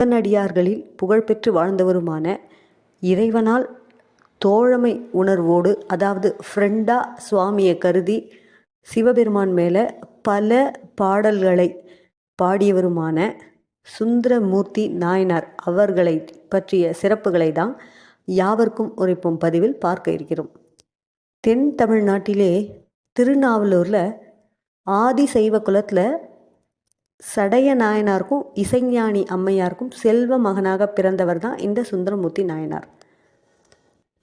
சிவனடியார்களில் புகழ்பெற்று வாழ்ந்தவருமான இறைவனால் தோழமை உணர்வோடு அதாவது ஃப்ரெண்டா சுவாமியை கருதி சிவபெருமான் மேலே பல பாடல்களை பாடியவருமான சுந்தரமூர்த்தி நாயனார் அவர்களை பற்றிய சிறப்புகளை தான் யாவர்க்கும் உரைப்போம் பதிவில் பார்க்க இருக்கிறோம். தென் தமிழ்நாட்டிலே திருநாவலூரில் ஆதி சைவ குலத்தில் சடைய நாயனாருக்கும் இசைஞானி அம்மையாருக்கும் செல்வ மகனாக பிறந்தவர் தான் இந்த சுந்தரமூர்த்தி நாயனார்.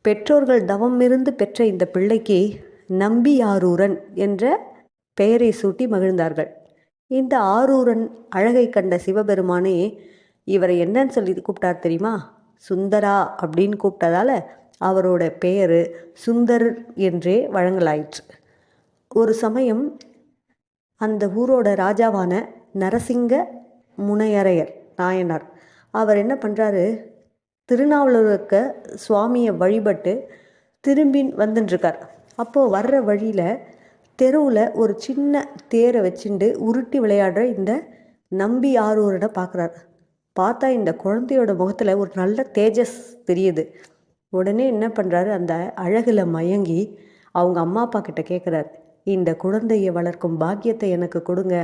பெற்றோர்கள் தவமிருந்து பெற்ற இந்த பிள்ளைக்கு நம்பி ஆரூரன் என்ற பெயரை சூட்டி மகிழ்ந்தார்கள். இந்த ஆரூரன் அழகை கண்ட சிவபெருமானே இவரை என்னன்னு சொல்லி கூப்பிட்டார் தெரியுமா? சுந்தரா அப்படின்னு கூப்பிட்டதால அவரோட பெயர் சுந்தர் என்றே வழங்கலாயிற்று. ஒரு சமயம் அந்த ஊரோட ராஜாவான நரசிங்க முனையரையர் நாயனார். அவர் என்ன பண்ணுறாரு திருநாவலூருக்கு சுவாமியை வழிபட்டு திரும்பி வந்துட்டுருக்கார் அப்போது வர்ற வழியில் தெருவில் ஒரு சின்ன தேரை வச்சுண்டு உருட்டி விளையாடுற இந்த நம்பி ஆரூரனை பார்க்குறார் பார்த்தா இந்த குழந்தையோட முகத்தில் ஒரு நல்ல தேஜஸ் தெரியுது. உடனே என்ன பண்ணுறாரு அந்த அழகில் மயங்கி அவங்க அம்மா அப்பா கிட்ட கேட்குறாரு இந்த குழந்தையை வளர்க்கும் பாக்கியத்தை எனக்கு கொடுங்க.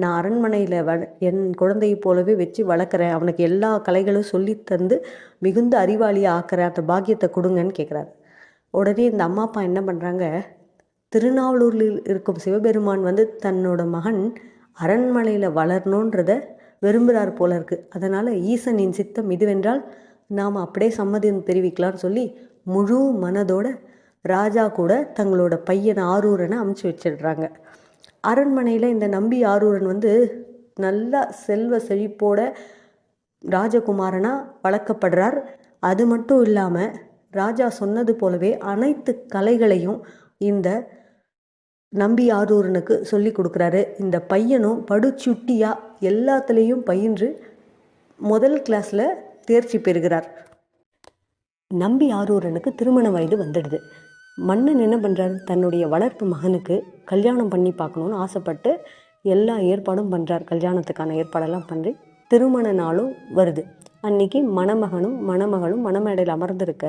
நான் அரண்மனையில் வ என் குழந்தையை போலவே வச்சு வளர்க்குறேன். அவனுக்கு எல்லா கலைகளும் சொல்லி தந்து மிகுந்த அறிவாளியாக ஆக்குறேன். அந்த பாக்கியத்தை கொடுங்கன்னு கேட்குறாரு உடனே இந்த அம்மா அப்பா என்ன பண்ணுறாங்க திருநாவலூரில் இருக்கும் சிவபெருமான் வந்து தன்னோட மகன் அரண்மனையில் வளரணுன்றத விரும்புகிறார் போல இருக்குது அதனால் ஈசனின் சித்தம் இதுவென்றால் நாம் அப்படியே சம்மதம் தெரிவிக்கலாம்னு சொல்லி முழு மனதோட ராஜா கூட தங்களோட பையன் ஆரூரனை அமுச்சு வச்சிடுறாங்க. அரண்மனையில் இந்த நம்பி ஆரூரன் வந்து நல்லா செல்வ செழிப்போட ராஜகுமாரனாக வளர்க்கப்படுறார். அது மட்டும் இல்லாமல் ராஜா சொன்னது போலவே அனைத்து கலைகளையும் இந்த நம்பி ஆரூரனுக்கு சொல்லி கொடுக்குறாரு. இந்த பையனும் படுச்சுட்டியாக எல்லாத்துலேயும் பயின்று முதல் கிளாஸில் தேர்ச்சி பெறுகிறார். நம்பி ஆரூரனுக்கு திருமண வயது வந்துடுது. மன்னன் என்ன பண்ணுறாரு தன்னுடைய வளர்ப்பு மகனுக்கு கல்யாணம் பண்ணி பார்க்கணுன்னு ஆசைப்பட்டு எல்லா ஏற்பாடும் பண்ணுறார் கல்யாணத்துக்கான ஏற்பாடெல்லாம் பண்ணி திருமண நாளும் வருது. அன்னைக்கு மணமகனும் மணமகளும் மணமேடையில் அமர்ந்திருக்க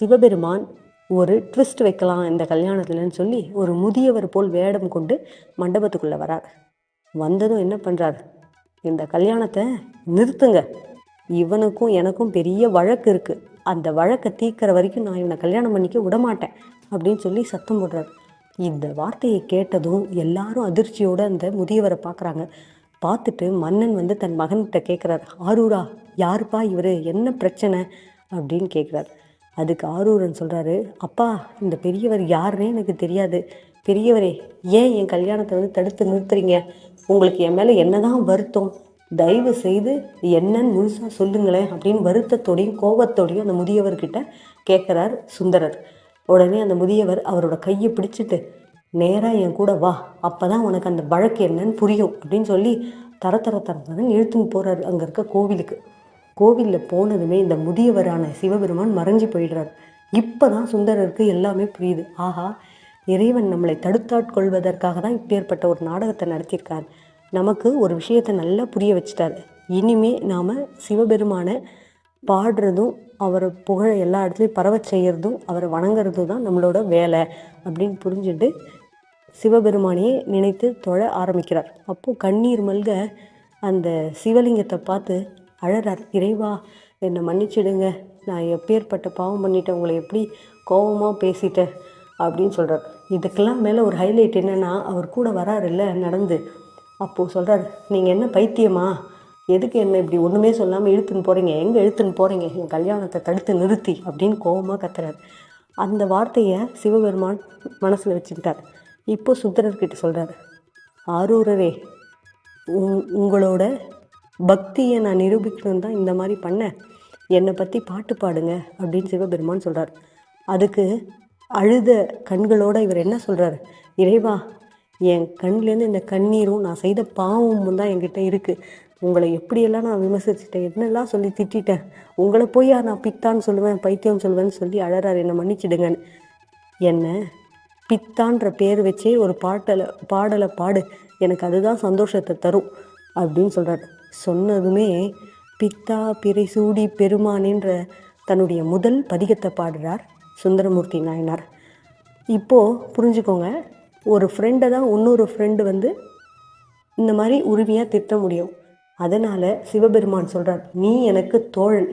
சிவபெருமான் ஒரு ட்விஸ்ட் வைக்கலாம் இந்த கல்யாணத்துலன்னு சொல்லி ஒரு முதியவர் போல் வேடம் கொண்டு மண்டபத்துக்குள்ளே வரார். வந்ததும் என்ன பண்ணுறார் இந்த கல்யாணத்தை நிறுத்துங்க. இவனுக்கும் எனக்கும் பெரிய வழக்கு இருக்குது அந்த வழக்கை தீக்கிற வரைக்கும் நான் இவனை கல்யாணம் பண்ணிக்க விடமாட்டேன் அப்படின்னு சொல்லி சத்தம் போடுறார். இந்த வார்த்தையை கேட்டதும் எல்லாரும் அதிர்ச்சியோடு அந்த முதியவரை பார்க்குறாங்க. பார்த்துட்டு மன்னன் வந்து தன் மகன்கிட்ட கேட்குறார் ஆரூரா யாருப்பா இவர்? என்ன பிரச்சனை? அப்படின்னு கேட்குறார். அதுக்கு ஆரூரன் சொல்கிறாரு அப்பா இந்த பெரியவர் யாருன்னே எனக்கு தெரியாது. பெரியவரே ஏன் என் கல்யாணத்தை வந்து தடுத்து நிறுத்துறீங்க? உங்களுக்கு என் மேலே என்னதான் வருத்தம்? தயவு செய்து என்னன்னு முழுசாக சொல்லுங்களேன் அப்படின்னு வருத்தத்தோடையும் கோபத்தோடையும் அந்த முதியவர்கிட்ட கேட்குறார் சுந்தரர். உடனே அந்த முதியவர் அவரோட கையை பிடிச்சிட்டு நேராக என் கூட வா அப்போ தான் உனக்கு அந்த வழக்கு என்னன்னு புரியும் அப்படின்னு சொல்லி தர தர தரன்னு இழுத்துன்னு போகிறார் அங்கே இருக்க கோவிலுக்கு. கோவிலில் போனதுமே இந்த முதியவரான சிவபெருமான் மறைஞ்சு போயிடுறார். இப்போ தான் சுந்தரருக்கு எல்லாமே புரியுது. ஆஹா இறைவன் நம்மளை தடுத்தாட்கொள்வதற்காக தான் இப்பேற்பட்ட ஒரு நாடகத்தை நடத்தியிருக்கார். நமக்கு ஒரு விஷயத்தை நல்லா புரிய வச்சுட்டார். இனிமே நாம் சிவபெருமானை பாடுறதும் அவரை புகழ எல்லா இடத்துலையும் பரவச் செய்கிறதும் அவரை வணங்குறதும் தான் நம்மளோட வேலை அப்படின்னு புரிஞ்சுட்டு சிவபெருமானையே நினைத்து தொழ ஆரம்பிக்கிறார். அப்போது கண்ணீர் மல்க அந்த சிவலிங்கத்தை பார்த்து அழறார் இறைவா என்னை மன்னிச்சிடுங்க. நான் எப்பேற்பட்ட பாவம் பண்ணிட்டேன் உங்களை எப்படி கோபமாக பேசிட்டேன்? அப்படின்னு சொல்கிறார் இதுக்கெல்லாம் மேலே ஒரு ஹைலைட் என்னென்னா அவர் கூட வராருல்ல நடந்து. அப்போது சொல்கிறார் நீங்கள் என்ன பைத்தியமா? எதுக்கு என்ன இப்படி ஒன்றுமே சொல்லாமல் இழுத்துன்னு போகிறீங்க எங்கே இழுத்துன்னு போகிறீங்க என் கல்யாணத்தை தடுத்து நிறுத்தி அப்படின்னு கோபமாக கத்துறாரு. அந்த வார்த்தையை சிவபெருமான் மனசில் வச்சுக்கிட்டார். இப்போ சுந்தரர்கிட்ட சொல்கிறார் ஆரூரரே உங் உங்களோட பக்தியை நான் நிரூபிக்கணும் தான் இந்த மாதிரி பண்ணேன் என்னை பற்றி பாட்டு பாடுங்க அப்படின்னு சிவபெருமான் சொல்கிறார் அதுக்கு அழுத கண்களோடு இவர் என்ன சொல்கிறார் இறைவா என் கண்லேருந்து இந்த கண்ணீரும் நான் செய்த பாவமும் தான் என்கிட்ட இருக்குது உங்களை எப்படியெல்லாம் நான் விமர்சிச்சிட்டேன் என்னெல்லாம் சொல்லி திட்டிட்டேன் உங்களை போய் நான் பித்தான்னு சொல்லுவேன் பைத்தியம் சொல்லுவேன்னு சொல்லி அழறாரு. என்னை மன்னிச்சிடுங்கன்னு. என்ன பித்தான்ற பேர் வச்சே ஒரு பாட்டலை பாடலை பாடு. எனக்கு அதுதான் சந்தோஷத்தை தரும் அப்படின்னு சொல்கிறார் சொன்னதுமே பித்தா பிறை சூடி பெருமானின்ற தன்னுடைய முதல் பதிகத்தை பாடுறார் சுந்தரமூர்த்தி நாயனார். இப்போது புரிஞ்சுக்கோங்க ஒரு ஃப்ரெண்டை தான் இன்னொரு ஃப்ரெண்டு வந்து இந்த மாதிரி உரிமையாக திட்ட முடியும். அதனால் சிவபெருமான் சொல்கிறார் நீ எனக்கு தோழன்.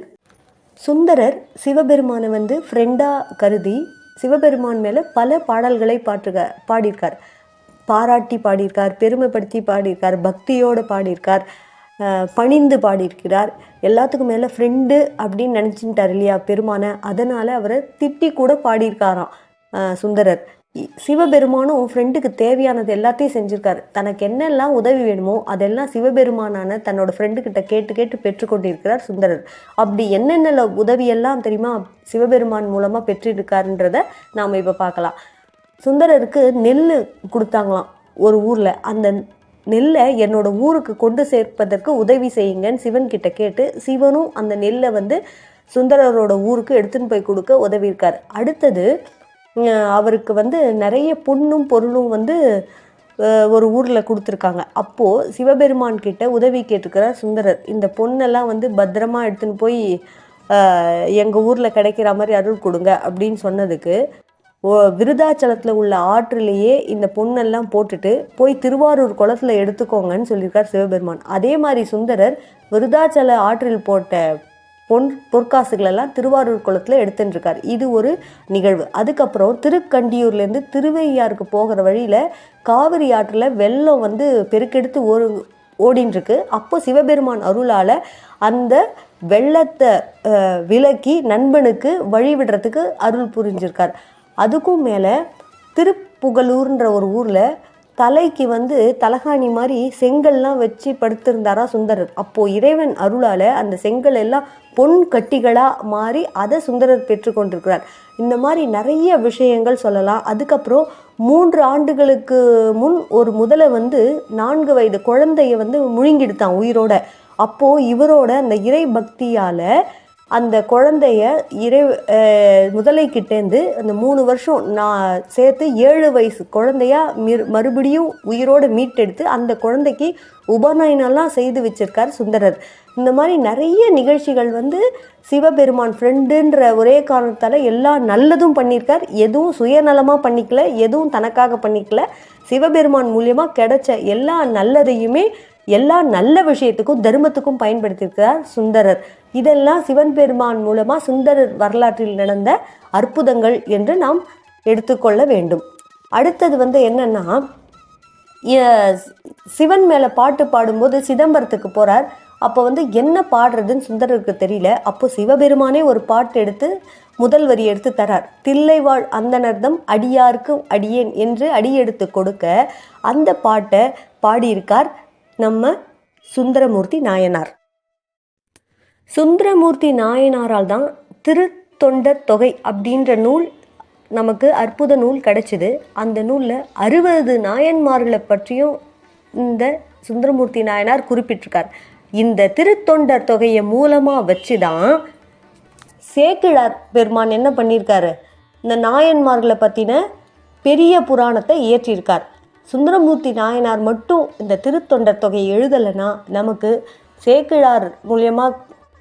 சுந்தரர் சிவபெருமானை வந்து ஃப்ரெண்டாக கருதி சிவபெருமான் மேலே பல பாடல்களை பாட்டுக பாடியிருக்கார். பாராட்டி பாடியிருக்கார் பெருமைப்படுத்தி பாடியிருக்கார் பக்தியோடு பாடியிருக்கார் பணிந்து பாடியிருக்கிறார். எல்லாத்துக்கும் மேலே ஃப்ரெண்டு அப்படின்னு நினச்சிட்டார் இல்லையா பெருமானை. அதனால் அவரை திட்டி கூட பாடியிருக்காராம் சுந்தரர். சிவபெருமானும் ஃப்ரெண்டுக்கு தேவையானது எல்லாத்தையும் செஞ்சுருக்காரு. தனக்கு என்னெல்லாம் உதவி வேணுமோ அதெல்லாம் சிவபெருமானான தன்னோட ஃப்ரெண்டுக்கிட்ட கேட்டு கேட்டு பெற்றுக்கொண்டிருக்கிறார் சுந்தரர். அப்படி என்னென்ன உதவியெல்லாம் தெரியுமா? சிவபெருமான் மூலமாக பெற்றிருக்காருன்றத நாம் இப்போ பார்க்கலாம். சுந்தரருக்கு நெல் கொடுத்தாங்களாம் ஒரு ஊரில். அந்த நெல்லை என்னோட ஊருக்கு கொண்டு சேர்ப்பதற்கு உதவி செய்யுங்கன்னு சிவன் கிட்ட கேட்டு சிவனும் அந்த நெல்லை வந்து சுந்தரரோட ஊருக்கு எடுத்துன்னு போய் கொடுக்க உதவியிருக்கார். அடுத்தது அவருக்கு வந்து நிறைய பொண்ணும் பொருளும் வந்து ஒரு ஊரில் கொடுத்துருக்காங்க. அப்போது சிவபெருமான் கிட்ட உதவி கேட்டுக்கிறார் சுந்தரர் இந்த பொண்ணெல்லாம் வந்து பத்திரமா எடுத்துன்னு போய் எங்கள் ஊரில் கிடைக்கிற மாதிரி அருள் கொடுங்க அப்படின்னு சொன்னதுக்கு ஓ விருதாச்சலத்தில் உள்ள ஆற்றிலேயே இந்த பொண்ணெல்லாம் போட்டுட்டு போய் திருவாரூர் குளத்துல எடுத்துக்கோங்கன்னு சொல்லியிருக்கார் சிவபெருமான். அதே மாதிரி சுந்தரர் விருதாச்சல ஆற்றில் போட்ட பொன் பொற்காசுகளெல்லாம் திருவாரூர் குளத்தில் எடுத்துட்டுருக்கார். இது ஒரு நிகழ்வு. அதுக்கப்புறம் திருக்கண்டியூர்லேருந்து திருவையாருக்கு போகிற வழியில் காவிரி ஆற்றில் வெள்ளம் வந்து பெருக்கெடுத்து ஒரு ஓடின்ருக்கு. அப்போ சிவபெருமான் அருளால் அந்த வெள்ளத்தை விலக்கி நண்பனுக்கு வழி விடுறதுக்கு அருள் புரிஞ்சிருக்கார். அதுக்கும் மேலே திருப்புகலூர்ன்ற ஒரு ஊரில் தலைக்கு வந்து தலகாணி மாதிரி செங்கல்லாம் வச்சு படுத்திருந்தாரா சுந்தரர். அப்போது இறைவன் அருளால் அந்த செங்கல் எல்லாம் பொன் கட்டிகளாக மாறி அதை சுந்தரர் பெற்றுக்கொண்டிருக்கிறார் இந்த மாதிரி நிறைய விஷயங்கள் சொல்லலாம். அதுக்கப்புறம் மூன்று ஆண்டுகளுக்கு முன் ஒரு முதலை வந்து நான்கு வயது குழந்தைய வந்து முழுங்கிடுத்தான் உயிரோட. அப்போது இவரோட அந்த இறை பக்தியால் அந்த குழந்தைய இறை முதலைக்கிட்டேருந்து அந்த மூணு வருஷம் நான் சேர்த்து ஏழு வயசு குழந்தையா மறுபடியும் உயிரோடு மீட்டெடுத்து அந்த குழந்தைக்கு உபநயனெல்லாம் செய்து வச்சிருக்கார் சுந்தரர். இந்த மாதிரி நிறைய நிகழ்ச்சிகள் வந்து சிவபெருமான் ஃப்ரெண்டுன்ற ஒரே காரணத்தால் எல்லா நல்லதும் பண்ணியிருக்கார் எதுவும் சுயநலமாக பண்ணிக்கல எதுவும் தனக்காக பண்ணிக்கல. சிவபெருமான் மூலியமாக கிடைச்ச எல்லா நல்லதையுமே எல்லா நல்ல விஷயத்துக்கும் தர்மத்துக்கும் பயன்படுத்தியிருக்கிறார் சுந்தரர். இதெல்லாம் சிவன் பெருமான் மூலமாக சுந்தரர் வரலாற்றில் நடந்த அற்புதங்கள் என்று நாம் எடுத்துக்கொள்ள வேண்டும். அடுத்தது வந்து என்னன்னா சிவன் மேலே பாட்டு பாடும்போது சிதம்பரத்துக்கு போகிறார் அப்போ வந்து என்ன பாடுறதுன்னு சுந்தரருக்கு தெரியல. அப்போ சிவபெருமானே ஒரு பாட்டு எடுத்து முதல் வரி எடுத்து தரார். தில்லைவாழ் அந்தனர்தம் அடியார்க்கு அடியேன் என்று அடியெடுத்து கொடுக்க அந்த பாட்டை பாடியிருக்கார் நம்ம சுந்தரமூர்த்தி நாயனார். சுந்தரமூர்த்தி நாயனாரால் தான் திருத்தொண்டர் தொகை அப்படின்ற நூல் நமக்கு அற்புத நூல் கிடைச்சிது. அந்த நூலில் அறுபது நாயன்மார்களை பற்றியும் இந்த சுந்தரமூர்த்தி நாயனார் குறிப்பிட்டிருக்கார். இந்த திருத்தொண்டர் தொகையை மூலமாக வச்சு தான் சேக்கிழார் பெருமான் என்ன பண்ணியிருக்காரு? இந்த நாயன்மார்களை பற்றின பெரிய புராணத்தை இயற்றியிருக்கார். சுந்தரமூர்த்தி நாயனார் மட்டும் இந்த திருத்தொண்டர் தொகையை எழுதலைன்னா நமக்கு சேக்கிழார் மூலயமா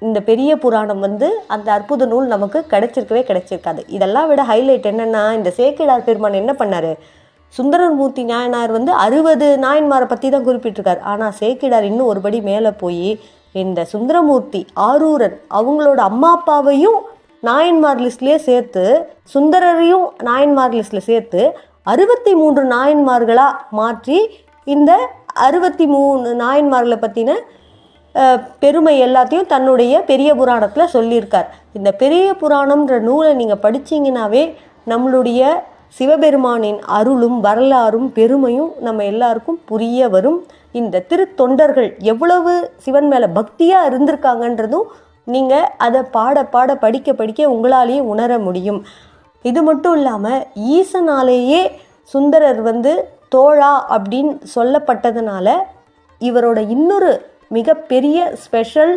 இந்த பெரிய புராணம் வந்து அந்த அற்புத நூல் நமக்கு கிடைச்சிருக்கவே கிடைச்சிருக்காது. இதெல்லாம் விட ஹைலைட் என்னென்னா இந்த சேக்கிழார் பெருமான் என்ன பண்ணாரு? சுந்தரமூர்த்தி நாயனார் வந்து அறுபது நாயன்மாரை பற்றி தான் குறிப்பிட்டிருக்கார். ஆனால் சேக்கிடார் இன்னும் ஒருபடி மேலே போய் இந்த சுந்தரமூர்த்தி ஆரூரன் அவங்களோட அம்மா அப்பாவையும் நாயன்மார் லிஸ்ட்லேயே சேர்த்து சுந்தரரையும் நாயன்மார் லிஸ்ட்டில் சேர்த்து அறுபத்தி மூன்று நாயன்மார்களாக மாற்றி இந்த அறுபத்தி மூணு நாயன்மார்களை பற்றின பெருமை எல்லாத்தையும் தன்னுடைய பெரிய புராணத்தில் சொல்லியிருக்கார். இந்த பெரிய புராணம்ன்ற நூலை நீங்கள் படித்தீங்கன்னாவே நம்மளுடைய சிவபெருமானின் அருளும் வரலாறும் பெருமையும் நம்ம எல்லாருக்கும் புரிய வரும். இந்த திருத்தொண்டர்கள் எவ்வளவு சிவன் மேலே பக்தியாக இருந்திருக்காங்கன்றதும் நீங்கள் அதை பாட பாட படிக்க படிக்க உங்களாலேயே உணர முடியும். இது மட்டும் இல்லாமல் ஈசனாலேயே சுந்தரர் வந்து தோழா அப்படின்னு சொல்லப்பட்டதுனால இவரோட இன்னொரு மிகப்பெரிய ஸ்பெஷல்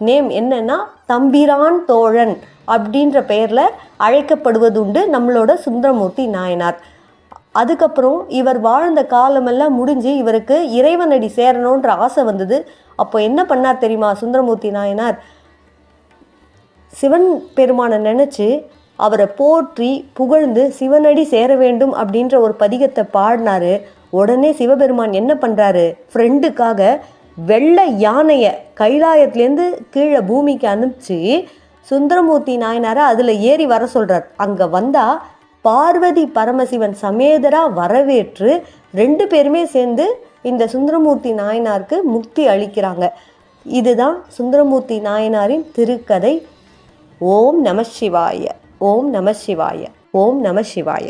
நேம் என்னன்னா தம்பிரான் தோழன் அப்படின்ற பெயரில் அழைக்கப்படுவது உண்டு நம்மளோட சுந்தரமூர்த்தி நாயனார். அதுக்கப்புறம் இவர் வாழ்ந்த காலமெல்லாம் முடிஞ்சு இவருக்கு இறைவனடி சேரணுன்ற ஆசை வந்தது. அப்போ என்ன பண்ணார் தெரியுமா சுந்தரமூர்த்தி நாயனார்? சிவன் பெருமானை நினச்சி அவரை போற்றி புகழ்ந்து சிவனடி சேர வேண்டும் அப்படின்ற ஒரு பதிகத்தை பாடினாரு. உடனே சிவபெருமான் என்ன பண்ணுறாரு ஃப்ரெண்டுக்காக வெள்ளை யானையை கைலாயத்துலேருந்து கீழே பூமிக்கு அனுப்பிச்சு சுந்தரமூர்த்தி நாயனாரை அதில் ஏறி வர சொல்கிறார் அங்கே வந்தால் பார்வதி பரமசிவன் சமேதரா வரவேற்று ரெண்டு பேருமே சேர்ந்து இந்த சுந்தரமூர்த்தி நாயனாருக்கு முக்தி அளிக்கிறாங்க. இதுதான் சுந்தரமூர்த்தி நாயனாரின் திருக்கதை. ஓம் நம சிவாய. ஓம் நம சிவாய. ஓம் நம சிவாய.